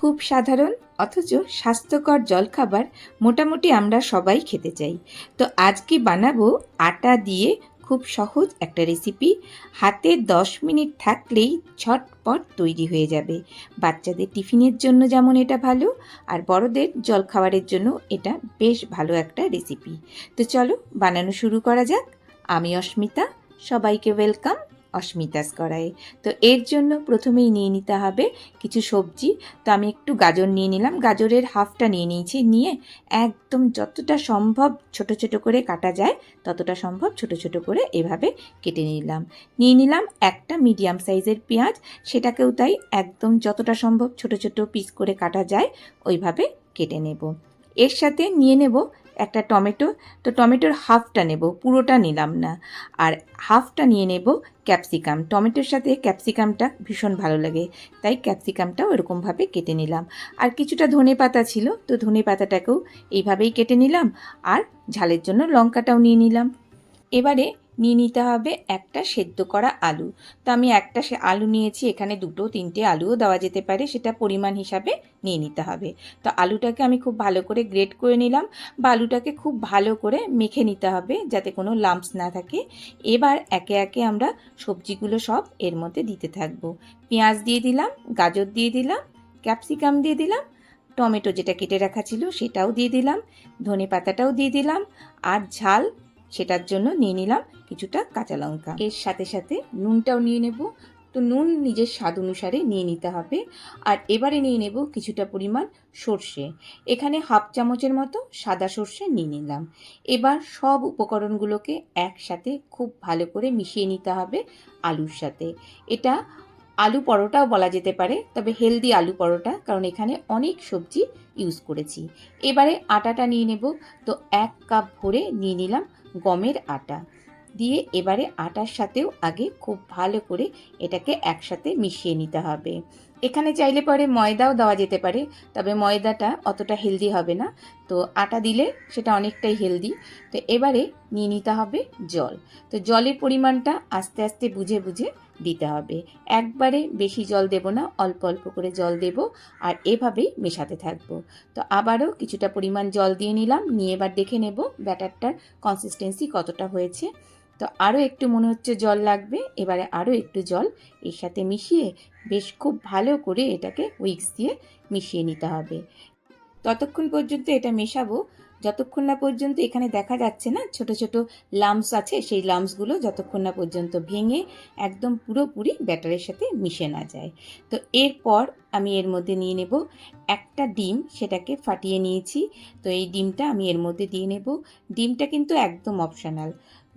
খুব সাধারণ, অথচ স্বাস্থ্যকর জলখাবার মোটামুটি আমরা সবাই খেতে চাই। তো আজকে বানাবো আটা দিয়ে খুব সহজ একটা রেসিপি হাতে দশ মিনিট থাকলেই ছটপট তৈরি হয়ে যাবে। বাচ্চাদের টিফিনের জন্য যেমন এটা ভালো, আর বড়দের জলখাবারের জন্য এটা বেশ ভালো একটা রেসিপি তো চলো বানানো শুরু করা যাক। আমি অস্মিতা, সবাইকে ওয়েলকাম অস্মিতাস করায় তো এর জন্য প্রথমেই নিয়ে নিতে হবে কিছু সবজি। তো আমি একটু গাজর নিয়ে নিলাম। গাজরের হাফটা নিয়ে নিয়েছি। নিয়ে একদম যতটা সম্ভব ছোট ছোট করে কাটা যায়, ততটা সম্ভব ছোট ছোট করে এভাবে কেটে নিলাম। নিয়ে নিলাম একটা মিডিয়াম সাইজের পেঁয়াজ। সেটাকেও তাই একদম যতটা সম্ভব ছোট ছোট পিস করে কাটা যায়, ওইভাবে কেটে নেব। এর সাথে নিয়ে নেব একটা টমেটো, তো টমেটোর হাফটা নেব, পুরোটা নিলাম না। আর হাফটা নিয়ে নেব ক্যাপসিকাম। টমেটোর সাথে ক্যাপসিকামটা ভীষণ ভালো লাগে, তাই ক্যাপসিকামটাও এরকমভাবে কেটে নিলাম। আর কিছুটা ধনে পাতা ছিল, তো ধনে পাতাটাকেও এইভাবেই কেটে নিলাম, আর ঝালের জন্য লঙ্কাটাও নিয়ে নিলাম। এবারে নিয়ে নিতে হবে একটা সেদ্ধ করা আলু। তো আমি একটা সে আলু নিয়েছি, এখানে দুটো, তিনটে আলুও দেওয়া যেতে পারে, সেটা পরিমাণ হিসাবে নিয়ে নিতে হবে। তো আলুটাকে আমি খুব ভালো করে গ্রেট করে নিলাম বা আলুটাকে খুব ভালো করে মেখে নিতে হবে যাতে কোনো লাম্পস না থাকে। এবার একে একে আমরা সবজিগুলো সব এর মধ্যে দিতে থাকব। পেঁয়াজ দিয়ে দিলাম, গাজর দিয়ে দিলাম, ক্যাপসিকাম দিয়ে দিলাম, টমেটো যেটা কেটে রাখা ছিল সেটাও দিয়ে দিলাম ধনে পাতাটাও দিয়ে দিলাম, আর ঝাল সেটার জন্য নিয়ে নিলাম কিছুটা কাঁচা লঙ্কা। এর সাথে সাথে নুনটাও নিয়ে নেব। তো নুন নিজের স্বাদ অনুসারে নিয়ে নিতে হবে। আর এবারে নিয়ে নেব কিছুটা পরিমাণ সর্ষে। এখানে হাফ চামচের মতো সাদা সর্ষে নিয়ে নিলাম। এবার সব উপকরণগুলোকে একসাথে খুব ভালো করে মিশিয়ে নিতে হবে আলুর সাথে। এটা আলু পরোটাও বলা যেতে পারে, তবে হেলদি আলু পরোটা, কারণ এখানে অনেক সবজি ইউজ করেছি। এবারে আটাটা নিয়ে নেব। তো এক কাপ ভরে নিয়ে নিলাম গমের আটা। দিয়ে এবারে আটার সাথেও আগে খুব ভালো করে এটাকে একসাথে মিশিয়ে নিতে হবে। এখানে চাইলে পরে ময়দাও দেওয়া যেতে পারে, তবে ময়দাটা অতটা হেলদি হবে না। তো আটা দিলে সেটা অনেকটাই হেলদি। তো এবারে নিয়ে নিতে হবে জল। তো জলের পরিমাণটা আস্তে আস্তে বুঝে বুঝে দিতে হবে। একবারে বেশি জল দেব না, অল্প অল্প করে জল দেব আর এভাবেই মেশাতে থাকব। তো আবারও কিছুটা পরিমাণ জল দিয়ে নিলাম, নিয়ে এবার দেখে নেব ব্যাটারটার কনসিস্টেন্সি কতটা হয়েছে। তো আরও একটু মনে হচ্ছে জল লাগবে, এবারে আরও একটু জল এর সাথে মিশিয়ে বেশ খুব ভালো করে এটাকে উইক্স দিয়ে মিশিয়ে নিতে হবে। ততক্ষণ পর্যন্ত এটা মেশাবো। যতক্ষণ না পর্যন্ত এখানে দেখা যাচ্ছে না, ছোট ছোট লামস আছে, সেই লামসগুলো যতক্ষণ না পর্যন্ত ভেঙে একদম পুরোপুরি ব্যাটারের সাথে মিশে না যায়। তো এরপর আমি এর মধ্যে নিয়ে নেব একটা ডিম, সেটাকে ফাটিয়ে নিয়েছি। তো এই ডিমটা আমি এর মধ্যে দিয়ে নেব। ডিমটা কিন্তু একদম অপশনাল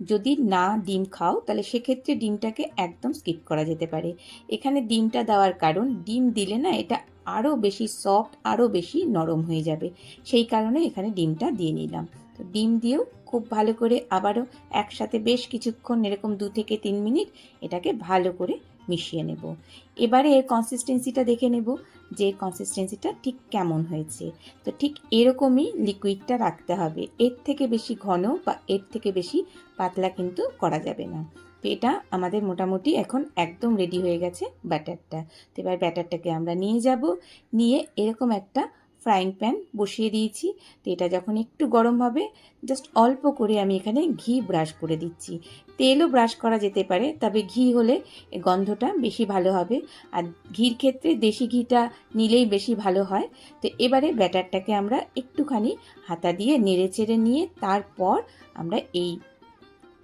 যদি না ডিম খাও, তাহলে সেক্ষেত্রে ডিমটাকে একদম স্কিপ করা যেতে পারে। এখানে ডিমটা দেওয়ার কারণ, ডিম দিলে না এটা আরও বেশি সফট আরও বেশি নরম হয়ে যাবে। সেই কারণে এখানে ডিমটা দিয়ে নিলাম। তো ডিম দিয়েও খুব ভালো করে আবারও একসাথে বেশ কিছুক্ষণ, এরকম দু থেকে তিন মিনিট এটাকে ভালো করে মিশিয়ে নেব। এবারে এর কনসিস্টেন্সিটা দেখে নেব যে কনসিস্টেন্সিটা ঠিক কেমন হয়েছে। তো ঠিক এরকমই লিকুইডটা রাখতে হবে। এর থেকে বেশি ঘন বা এর থেকে বেশি পাতলা কিন্তু করা যাবে না। তো এটা আমাদের মোটামুটি এখন একদম রেডি হয়ে গেছে ব্যাটারটা তো এবার ব্যাটারটাকে আমরা নিয়ে যাব। নিয়ে এরকম একটা ফ্রাইং প্যান বসিয়ে দিয়েছি। তো এটা যখন একটু গরম হবে জাস্ট অল্প করে আমি এখানে ঘি ব্রাশ করে দিচ্ছি। তেলও ব্রাশ করা যেতে পারে, তবে ঘি হলে গন্ধটা বেশি ভালো হবে। আর ঘির ক্ষেত্রে দেশি ঘিটা নিলেই বেশি ভালো হয়। তো এবারে ব্যাটারটাকে আমরা একটুখানি হাতা দিয়ে নেড়ে চেড়ে নিয়ে তারপর আমরা এই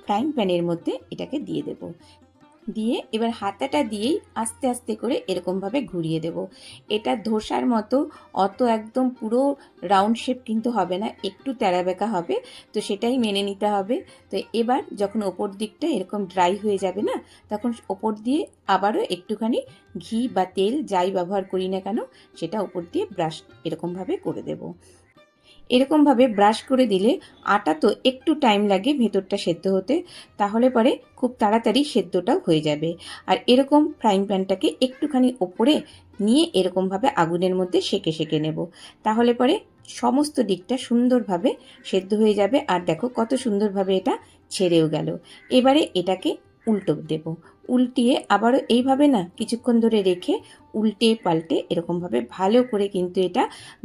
ফ্রাইং প্যানের মধ্যে এটাকে দিয়ে দেব। দিয়ে এবার হাতাটা দিয়েই আস্তে আস্তে করে এরকমভাবে ঘুরিয়ে দেব। এটা ধোসার মতো, অত একদম পুরো রাউন্ড শেপ কিন্তু হবে না, একটু তেরাবেকা হবে, তো সেটাই মেনে নিতে হবে। তো এবার যখন ওপর দিকটা এরকম ড্রাই হয়ে যাবে না, তখন ওপর দিয়ে আবারও একটুখানি ঘি বা তেল যাই ব্যবহার করি না কেন, সেটা ওপর দিয়ে ব্রাশ এরকমভাবে করে দেব। এরকমভাবে ব্রাশ করে দিলে আটা তো একটু টাইম লাগে ভেতরটা সেদ্ধ হতে, তাহলে পরে খুব তাড়াতাড়ি সেদ্ধটাও হয়ে যাবে। আর এরকম ফ্রাইং প্যানটাকে একটুখানি ওপরে নিয়ে এরকমভাবে আগুনের মধ্যে সেকে সেকে নেব। তাহলে পরে সমস্ত দিকটা সুন্দরভাবে সেদ্ধ হয়ে যাবে। আর দেখো কত সুন্দরভাবে এটা ছেড়েও গেল। এবারে এটাকে উল্টো দেব। উল্টিয়ে আবারও এইভাবে না কিছুক্ষণ ধরে রেখে উল্টে পাল্টে এরকমভাবে ভালো করে কিন্তু এটা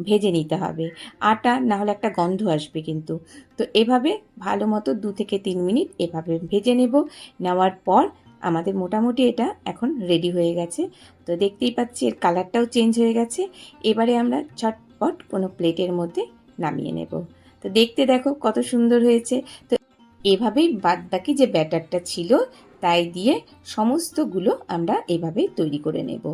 ভেজে নিতে হবে। আটা না হলে একটা গন্ধ আসবে কিন্তু। তো এভাবে ভালো মতো দু থেকে তিন মিনিট এভাবে ভেজে নেব। নেওয়ার পর আমাদের মোটামুটি এটা এখন রেডি হয়ে গেছে। তো দেখতেই পাচ্ছি এর কালারটাও চেঞ্জ হয়ে গেছে। এবারে আমরা ছটপট কোনো প্লেটের মধ্যে নামিয়ে নেব। তো দেখতে দেখো কত সুন্দর হয়েছে। তো এভাবেই বাদবাকি যে ব্যাটারটা ছিল, তাই দিয়ে সমস্তগুলো আমরা এভাবেই তৈরি করে নেব।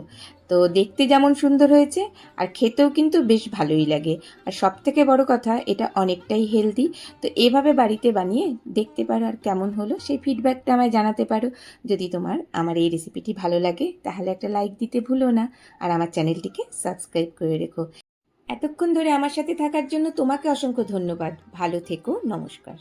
তো দেখতে যেমন সুন্দর হয়েছে, আর খেতেও কিন্তু বেশ ভালোই লাগে। আর সব থেকে বড় কথা, এটা অনেকটাই হেলদি তো এভাবে বাড়িতে বানিয়ে দেখতে পারো আর কেমন হলো, সেই ফিডব্যাকটা আমায় জানাতে পারো। যদি তোমার আমার এই রেসিপিটি ভালো লাগে, তাহলে একটা লাইক দিতে ভুলো না। আর আমার চ্যানেলটিকে সাবস্ক্রাইব করে রেখো। এতক্ষণ ধরে আমার সাথে থাকার জন্য তোমাকে অসংখ্য ধন্যবাদ। ভালো থেকো, নমস্কার।